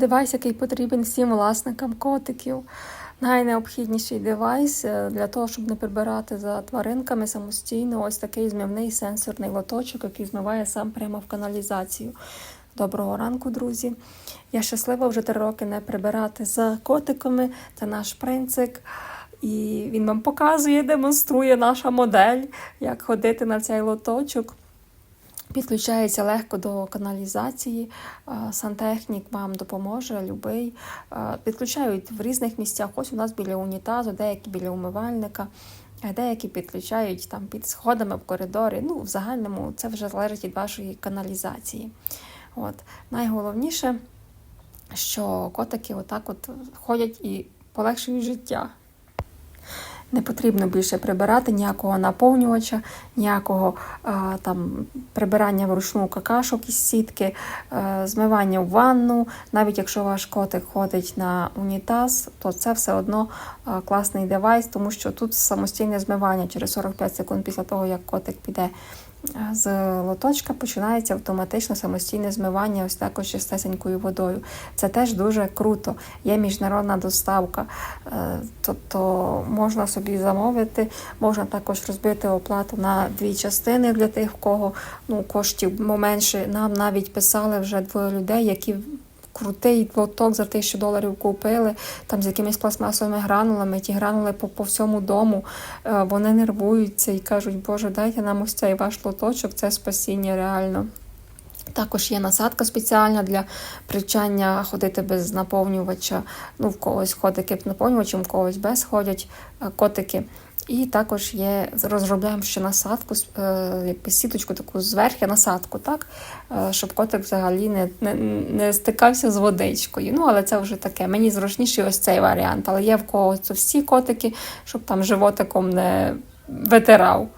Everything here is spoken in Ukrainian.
Девайс, який потрібен всім власникам котиків. Найнеобхідніший девайс е, для того, щоб не прибирати за тваринками самостійно. Ось такий змивний сенсорний лоточок, який змиває сам прямо в каналізацію. Доброго ранку, друзі. Я щаслива вже три роки не прибирати за котиками. Це наш принцик. І він вам показує, демонструє наша модель, як ходити на цей лоточок. Підключається легко до каналізації. Сантехнік вам допоможе, любий. Підключають в різних місцях. Ось у нас біля унітазу, деякі біля умивальника, деякі підключають там під сходами в коридорі. Ну, в загальному це вже залежить від вашої каналізації. От. Найголовніше, що котики отак от ходять і полегшують життя. Не потрібно більше прибирати ніякого наповнювача, ніякого а, там прибирання вручну какашок із сітки, е, змивання в ванну. Навіть якщо ваш котик ходить на унітаз, то це все одно а, класний девайс, тому що тут самостійне змивання через 45 секунд після того, як котик піде е, з лоточка, починається автоматично самостійне змивання ось також чистесенькою водою. Це теж дуже круто. Є міжнародна доставка, е, тобто можна собі замовити, можна також розбити оплату на дві частини для тих, в кого ну, коштів менше. Нам навіть писали вже двоє людей, які крутий лоток за тисячу доларів купили, там з якимись пластмасовими гранулами, ті гранули по, по всьому дому, е, вони нервуються і кажуть, Боже, дайте нам ось цей ваш лоточок, це спасіння реально. Також є насадка спеціальна для привчання ходити без наповнювача. Ну, в когось котики з наповнювачем, в когось без ходять е, котики. І також є, розробляємо ще насадку, е, якби сіточку таку зверху насадку, так? Е, щоб котик взагалі не, не, не стикався з водичкою. Ну, але це вже таке. Мені зручніший ось цей варіант. Але є в когось всі котики, щоб там животиком не витирав.